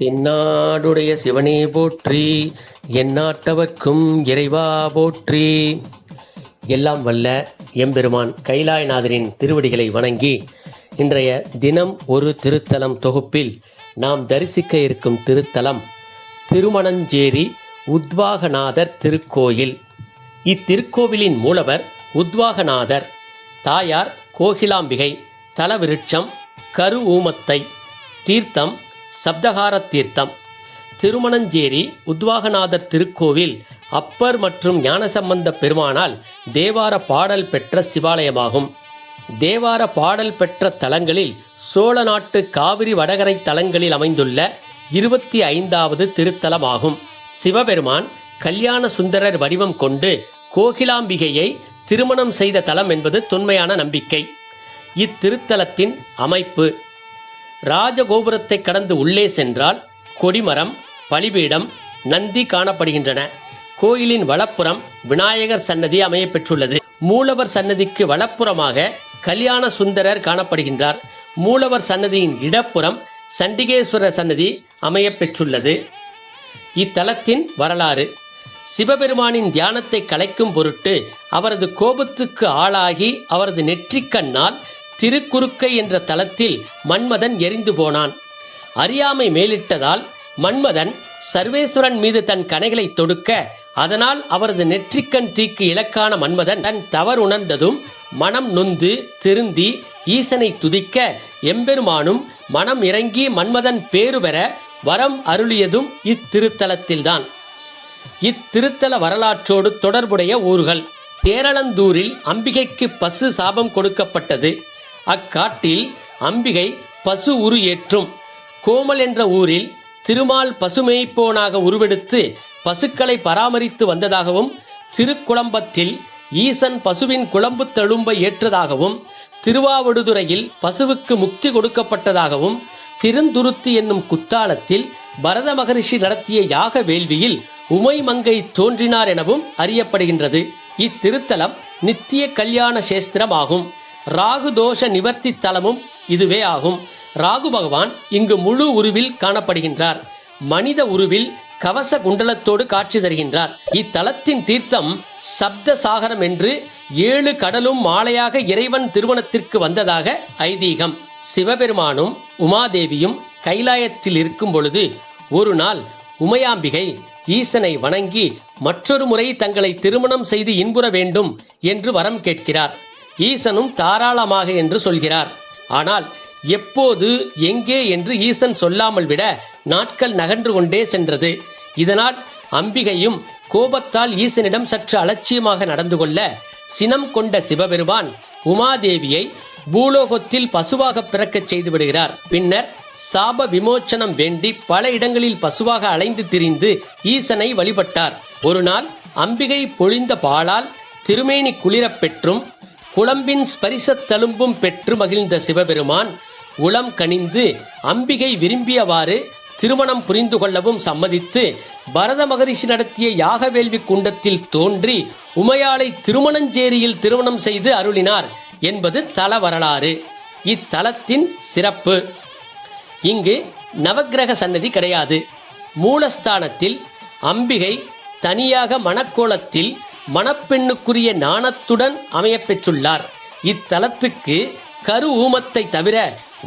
தென்னாடுடைய சிவனே போற்றி எந்நாட்டவர்க்கும் இறைவா போற்றி. எல்லாம் வல்ல எம்பெருமான் கைலாயநாதரின் திருவடிகளை வணங்கி இன்றைய தினம் ஒரு திருத்தலம் தொகுப்பில் நாம் தரிசிக்க இருக்கும் திருத்தலம் திருமணஞ்சேரி உத்வாகநாதர் திருக்கோயில். இத்திருக்கோவிலின் மூலவர் உத்வாகநாதர். தாயார் கோகிலாம்பிகை தலவிருட்சம் கரு ஊமத்தை தீர்த்தம் சப்தகார தீர்த்தம் திருமணஞ்சேரி உத்வாகநாதர் திருக்கோவில் அப்பர் மற்றும் ஞானசம்பந்த பெருமானால் தேவார பாடல் பெற்ற சிவாலயமாகும். தேவார பாடல் பெற்ற தலங்களில் சோழ நாட்டு காவிரி வடகரை தலங்களில் அமைந்துள்ள இருபத்தி ஐந்தாவது திருத்தலமாகும். சிவபெருமான் கல்யாண சுந்தரர் வடிவம் கொண்டு கோகிலாம்பிகையை திருமணம் செய்த தலம் என்பது தொன்மையான நம்பிக்கை. இத்திருத்தலத்தின் அமைப்பு ராஜகோபுரத்தை கடந்து உள்ளே சென்றால் கொடிமரம் பலிபீடம் நந்தி காணப்படுகின்றன. கோயிலின் வலப்புறம் விநாயகர் சன்னதி அமையப்பெற்றுள்ளது மூலவர் சன்னதிக்கு வலப்புறமாக கல்யாண சுந்தரர் காணப்படுகின்றார். மூலவர் சன்னதியின் இடப்புறம் சண்டிகேஸ்வரர் சன்னதி அமையப்பெற்றுள்ளது இத்தலத்தின் வரலாறு. சிவபெருமானின் தியானத்தை கலைக்கும் பொருட்டு அவரது கோபத்துக்கு ஆளாகி அவரது நெற்றிக்கண்ணால் திருக்குறுக்கை என்ற தலத்தில் மன்மதன் எரிந்து போனான். அறியாமை மேலிட்டதால் மன்மதன் சர்வேஸ்வரன் மீது தன் கணைகளை தொடுக்க அதனால் அவரது நெற்றிக்கண் தீக்கு இலக்கான மன்மதன் தன் தவறு உணர்ந்ததும் மனம் நொந்து திருந்தி ஈசனை துதிக்க எம்பெருமானும் மனம் இறங்கி மன்மதன் பேறு பெற வரம் அருளியதும் இத்திருத்தலத்தில்தான். இத்திருத்தல வரலாற்றோடு தொடர்புடைய ஊர்கள். தேரளந்தூரில் அம்பிகைக்கு பசு சாபம் கொடுக்கப்பட்டது. அக்காட்டில் அம்பிகை பசு உரு ஏற்றும். கோமல் என்ற ஊரில் திருமால் பசுமேய்ப்போனாக உருவெடுத்து பசுக்களை பராமரித்து வந்ததாகவும் திருக்குழம்பத்தில் ஈசன் பசுவின் குழம்பு தழும்பை ஏற்றதாகவும் திருவாவடுதுறையில் பசுவுக்கு முக்தி கொடுக்கப்பட்டதாகவும் திருந்துருத்தி என்னும் குத்தாலத்தில் பரத மகரிஷி நடத்திய யாக வேள்வியில் உமை மங்கை தோன்றினார் எனவும் அறியப்படுகின்றது. இத்திருத்தலம் நித்திய கல்யாண சேஸ்திரமாகும். ராகு தோஷ நிவர்த்தி தலமும் இதுவே ஆகும். ராகு பகவான் இங்கு முழு உருவில் காணப்படுகின்றார். மனித உருவில் கவச குண்டலத்தோடு காட்சி தருகின்றார். இத்தலத்தின் தீர்த்தம் சப்த சாகரம் என்று ஏழு கடலும் மாலையாக இறைவன் திருமணத்திற்கு வந்ததாக ஐதீகம். சிவபெருமானும் உமாதேவியும் கைலாயத்தில் இருக்கும் பொழுது ஒரு நாள் உமையாம்பிகை ஈசனை வணங்கி மற்றொரு முறை தங்களை திருமணம் செய்து இன்புற வேண்டும் என்று வரம் கேட்கிறார். ஈசனும் தாராளமாக என்று சொல்கிறார். ஆனால் எப்போது எங்கே என்று ஈசன் சொல்லாமல் விட நாட்கள் நகன்று கொண்டே சென்றது. இதனால் அம்பிகையும் கோபத்தால் ஈசனிடம் சற்று அலட்சியமாக நடந்து கொள்ள சினம் கொண்ட சிவபெருமான் உமாதேவியை பூலோகத்தில் பசுவாக பிறக்கச் செய்து விடுகிறார். பின்னர் சாப விமோச்சனம் வேண்டி பல இடங்களில் பசுவாக அலைந்து திரிந்து ஈசனை வழிபட்டார். ஒரு நாள் அம்பிகை பொழிந்த பாலால் திருமேனி குளிரப் பெற்றும் குழம்பின் ஸ்பரிசத் தழும்பும் பெற்று மகிழ்ந்த சிவபெருமான் உளம் கனிந்து அம்பிகை விரும்பியவாறு திருமணம் புரிந்து கொள்ளவும் சம்மதித்து பரத மகரிஷி நடத்திய யாக வேள்வி குண்டத்தில் தோன்றி உமையாளை திருமணஞ்சேரியில் திருமணம் செய்து அருளினார் என்பது தல வரலாறு. இத்தலத்தின் சிறப்பு. இங்கு நவக்கிரக சன்னதி கிடையாது. மூலஸ்தானத்தில் அம்பிகை தனியாக மணக்கோலத்தில் மணப்பெண்ணுக்குரிய நாணத்துடன் அமையப்பெற்றுள்ளார். இத்தலத்துக்கு கரு ஊமத்தை தவிர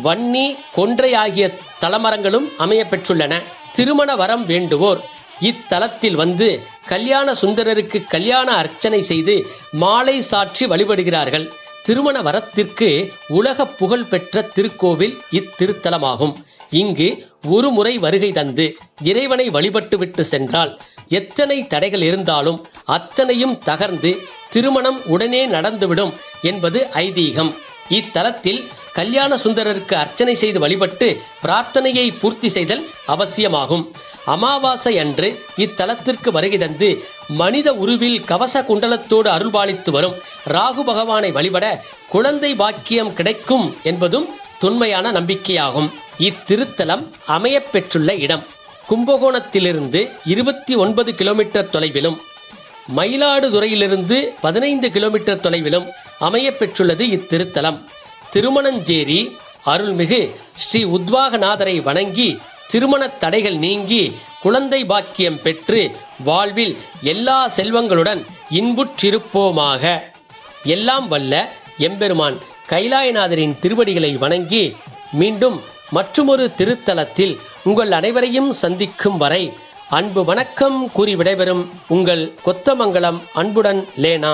வன்னி கொன்றை ஆகிய தலமரங்களும் அமையப்பெற்றுள்ளன. திருமண வரம் வேண்டுவோர் இத்தலத்தில் வந்து கல்யாண சுந்தரருக்கு கல்யாண அர்ச்சனை செய்து மாலை சாற்றி வழிபடுகிறார்கள். திருமண வரத்திற்கு உலக புகழ் பெற்ற திருக்கோவில் இத்திருத்தலமாகும். இங்கு ஒரு முறை வருகை தந்து இறைவனை வழிபட்டுவிட்டு சென்றால் எத்தனை தடைகள் இருந்தாலும் அத்தனையும் தகர்ந்து திருமணம் உடனே நடந்துவிடும் என்பது ஐதீகம். இத்தலத்தில் கல்யாண சுந்தரருக்கு அர்ச்சனை செய்து வழிபட்டு பிரார்த்தனையை பூர்த்தி செய்தல் அவசியமாகும். அமாவாசை அன்று இத்தலத்திற்கு வருகை தந்து மனித உருவில் கவச குண்டலத்தோடு அருள்பாலித்து வரும் ராகு பகவானை வழிபட குழந்தை பாக்கியம் கிடைக்கும் என்பதும் தொன்மையான நம்பிக்கையாகும். இத்திருத்தலம் அமையப்பெற்றுள்ள இடம். கும்பகோணத்திலிருந்து இருபத்தி ஒன்பது கிலோமீட்டர் தொலைவிலும் மயிலாடுதுறையிலிருந்து பதினைந்து கிலோமீட்டர் தொலைவிலும் அமையப்பெற்றுள்ளது இத்திருத்தலம். திருமணஞ்சேரி அருள்மிகு ஸ்ரீ உத்வாகநாதரை வணங்கி திருமணத் தடைகள் நீங்கி குழந்தை பாக்கியம் பெற்று வாழ்வில் எல்லா செல்வங்களுடன் இன்புற்றிருப்போமாக. எல்லாம் வல்ல எம்பெருமான் கைலாயநாதரின் திருவடிகளை வணங்கி மீண்டும் மற்றுமொரு திருத்தலத்தில் உங்கள் அனைவரையும் சந்திக்கும் வரை அன்பு வணக்கம் கூறி விடைபெறும் உங்கள் கொத்தமங்கலம் அன்புடன் லேனா.